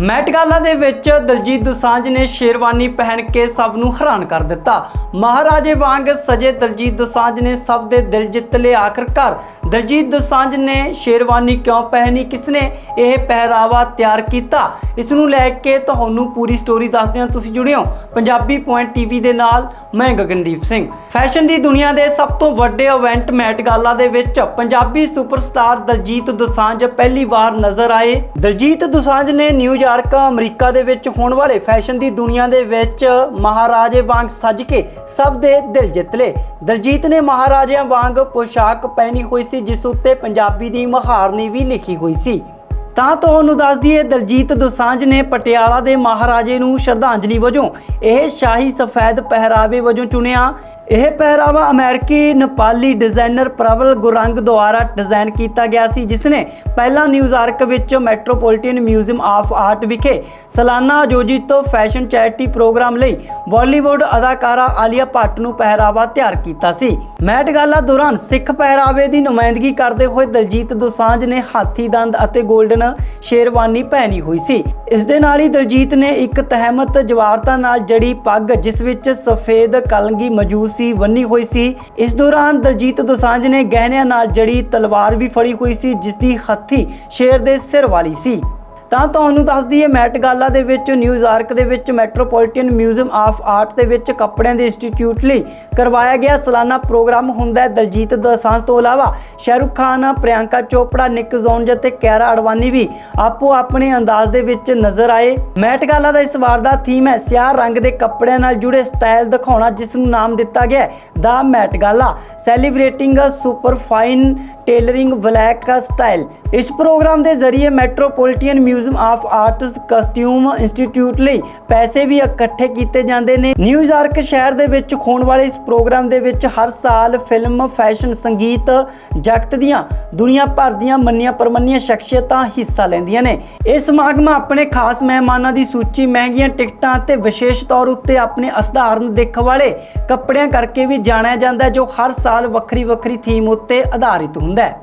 Met Gala ਦੇ ਵਿੱਚ ਦਲਜੀਤ ਦੁਸਾਂਝ ਨੇ ਸ਼ੇਰਵਾਨੀ ਪਹਿਨ ਕੇ ਸਭ ਨੂੰ ਹੈਰਾਨ ਕਰ ਦਿੱਤਾ। ਮਹਾਰਾਜੇ ਵਾਂਗ ਸਜੇ ਦਲਜੀਤ ਦੋਸਾਂਝ ਨੇ ਸਭ ਦੇ ਦਿਲ ਜਿੱਤ ਲਏ ਆਖਰਕਾਰ। ਦਲਜੀਤ ਦੋਸਾਂਝ ਨੇ ਸ਼ੇਰਵਾਨੀ ਕਿਉਂ ਪਹਿਨੀ, ਕਿਸਨੇ ਇਹ ਪਹਿਰਾਵਾ ਤਿਆਰ ਕੀਤਾ? ਇਸ ਨੂੰ ਲੈ ਕੇ ਤੁਹਾਨੂੰ ਪੂਰੀ ਸਟੋਰੀ ਦੱਸਦੇ ਹਾਂ। ਤੁਸੀਂ ਜੁੜੇ ਹੋ ਪੰਜਾਬੀ ਪੁਆਇੰਟ ਟੀਵੀ ਦੇ ਨਾਲ। ਮੈਂ ਗਗਨਦੀਪ ਸਿੰਘ। ਫੈਸ਼ਨ ਦੀ ਦੁਨੀਆ ਦੇ ਸਭ ਤੋਂ ਵੱਡੇ ਇਵੈਂਟ ਮੈਟ ਗਾਲਾ ਦੇ ਵਿੱਚ ਪੰਜਾਬੀ ਸੁਪਰਸਟਾਰ ਦਲਜੀਤ ਦੁਸਾਂਝ ਪਹਿਲੀ ਵਾਰ ਨਜ਼ਰ ਆਏ। ਦਲਜੀਤ ਦੁਸਾਂਝ ਨੇ ਨਿਊਯਾਰਕ ਅਮਰੀਕਾ ਦੇ ਵਿੱਚ ਹੋਣ ਵਾਲੇ ਫੈਸ਼ਨ ਦੀ ਦੁਨੀਆ ਦੇ ਵਿੱਚ ਮਹਾਰਾਜੇ ਵਾਂਗ ਸੱਜ ਕੇ ਸਭ ਦੇ ਦਿਲ ਜਿੱਤ ਲਏ। ਦਲਜੀਤ ਨੇ ਮਹਾਰਾਜਿਆਂ ਵਾਂਗ ਪੋਸ਼ਾਕ ਪਹਿਨੀ ਹੋਈ ਸੀ, ਜਿਸ ਉੱਤੇ ਪੰਜਾਬੀ ਦੀ ਮਹਾਰਨੀ ਵੀ ਲਿਖੀ ਹੋਈ ਸੀ। ਤਾਂ ਤੁਹਾਨੂੰ ਦੱਸ ਦਈਏ, ਦਲਜੀਤ ਦੋਸਾਂਝ ਨੇ ਪਟਿਆਲਾ ਦੇ ਮਹਾਰਾਜੇ ਨੂੰ ਸ਼ਰਧਾਂਜਲੀ ਵਜੋਂ ਇਹ ਸ਼ਾਹੀ ਸਫੈਦ ਪਹਿਰਾਵੇ ਵਜੋਂ ਚੁਣਿਆ। ਇਹ ਪਹਿਰਾਵਾ ਅਮਰੀਕੀ, ਨੇਪਾਲੀ ਡਿਜ਼ਾਈਨਰ ਪ੍ਰਵਲ ਗੁਰੰਗ ਦੁਆਰਾ ਡਿਜ਼ਾਈਨ ਕੀਤਾ ਗਿਆ ਸੀ, ਜਿਸ ਨੇ ਪਹਿਲਾਂ ਨਿਊਯਾਰਕ ਵਿੱਚ ਮੈਟਰੋਪੋਲੀਟਨ ਮਿਊਜ਼ੀਅਮ ਆਫ ਆਰਟ ਵਿਖੇ ਸਾਲਾਨਾ ਆਯੋਜਿਤ ਫੈਸ਼ਨ ਚੈਰਿਟੀ ਪ੍ਰੋਗਰਾਮ ਲਈ ਬਾਲੀਵੁੱਡ ਅਦਾਕਾਰਾ ਆਲੀਆ ਭੱਟ ਨੂੰ ਪਹਿਰਾਵਾ ਤਿਆਰ ਕੀਤਾ ਸੀ। ਮੈਟ ਗਾਲਾ ਦੌਰਾਨ ਸਿੱਖ ਪਹਿਰਾਵੇ ਦੀ ਨੁਮਾਇੰਦਗੀ ਕਰਦੇ ਹੋਏ ਦਲਜੀਤ ਦੋਸਾਂਝ ਨੇ ਹਾਥੀ ਦੰਦ ਅਤੇ 골ਡਨ ਸ਼ੇਰਵਾਨੀ ਪਹਿਨੀ ਹੋਈ ਸੀ। ਇਸ ਦੇ ਨਾਲ ਹੀ ਦਲਜੀਤ ਨੇ ਇੱਕ ਤਹਿਮਤ ਜਵਾਰਤਾ ਨਾਲ ਜੜੀ ਪੱਗ, ਜਿਸ ਵਿੱਚ ਸਫੇਦ ਕਲੰਗੀ ਮੌਜੂਦ ਸੀ, ਬੰਨੀ ਹੋਈ ਸੀ। ਇਸ ਦੌਰਾਨ ਦਲਜੀਤ ਦੋਸਾਂਝ ਨੇ ਗਹਿਣਿਆਂ ਨਾਲ ਜੜੀ ਤਲਵਾਰ ਵੀ ਫੜੀ ਹੋਈ ਸੀ, ਜਿਸ ਦੀ ਹੱਥੀ ਸ਼ੇਰ ਦੇ ਸਿਰ ਵਾਲੀ ਸੀ। ਤਾਂ ਤੁਹਾਨੂੰ ਦੱਸਦੀ ਦਈਏ, ਮੈਟ ਦੇ ਵਿੱਚ ਨਿਊਯਾਰਕ ਦੇ ਵਿੱਚ, ਮੈਟਰੋਪੋਲੀਟਨ ਮਿਊਜ਼ੀਅਮ ਆਫ ਆਰਟ ਦੇ ਵਿੱਚ ਕੱਪੜਿਆਂ ਦੇ ਇੰਸਟੀਚਿਊਟ ਲਈ ਕਰਵਾਇਆ ਗਿਆ ਸਾਲਾਨਾ ਪ੍ਰੋਗਰਾਮ ਹੁੰਦਾ ਹੈ ਦਲਜੀਤ ਦੋਸਾਂਝ ਤੋਂ ਇਲਾਵਾ। ਸ਼ਾਹਰੁਖ ਖਾਨ, ਪ੍ਰਿਯੰਕਾ ਚੋਪੜਾ, ਨਿਕ ਜੋਨਜ ਅਤੇ ਕੈਰਾ ਅਡਵਾਨੀ ਵੀ ਆਪੋ ਆਪਣੇ ਅੰਦਾਜ਼ ਦੇ ਵਿੱਚ ਨਜ਼ਰ ਆਏ। ਮੈਟਗਾਲਾ ਦਾ ਇਸ ਵਾਰ ਦਾ ਥੀਮ ਹੈ ਸਿਆਹ ਰੰਗ ਦੇ ਕੱਪੜਿਆਂ ਨਾਲ ਜੁੜੇ ਸਟਾਈਲ ਦਿਖਾਉਣਾ, ਜਿਸ ਨੂੰ ਨਾਮ ਦਿੱਤਾ ਗਿਆ ਹੈ, ਦਾ Met Gala celebrating superfine fine tailoring black style. ਇਸ ਪ੍ਰੋਗਰਾਮ ਦੇ ਜ਼ਰੀਏ metropolitan museum of arts costume institute ਲਈ ਪੈਸੇ ਵੀ ਇਕੱਠੇ ਕੀਤੇ ਜਾਂਦੇ ਨੇ। ਨਿਊਯਾਰਕ ਸ਼ਹਿਰ ਦੇ ਵਿੱਚ ਹੋਣ ਵਾਲੇ ਇਸ ਪ੍ਰੋਗਰਾਮ ਦੇ ਵਿੱਚ ਹਰ ਸਾਲ ਫਿਲਮ, ਫੈਸ਼ਨ, ਸੰਗੀਤ, ਜਗਤ ਦੀਆਂ ਦੁਨੀਆ ਭਰ ਦੀਆਂ ਮੰਨੀਆਂ ਪਰਮੰਨੀਆਂ ਸ਼ਖਸੀਅਤਾਂ ਹਿੱਸਾ ਲੈਂਦੀਆਂ ਨੇ। ਇਹ ਸਮਾਗਮ ਆਪਣੇ ਖਾਸ ਮਹਿਮਾਨਾਂ ਦੀ ਸੂਚੀ, ਮਹਿੰਗੀਆਂ ਟਿਕਟਾਂ ਅਤੇ ਵਿਸ਼ੇਸ਼ ਤੌਰ ਉੱਤੇ ਆਪਣੇ ਅਸਧਾਰਨ ਦਿੱਖ ਵਾਲੇ ਕੱਪੜਿਆਂ ਕਰਕੇ ਵੀ ਜਾਣਿਆ ਜਾਂਦਾ ਹੈ, ਜੋ ਹਰ ਸਾਲ ਵੱਖਰੀ ਵੱਖਰੀ ਥੀਮ ਉੱਤੇ ਆਧਾਰਿਤ ਹੁੰਦਾ ਹੈ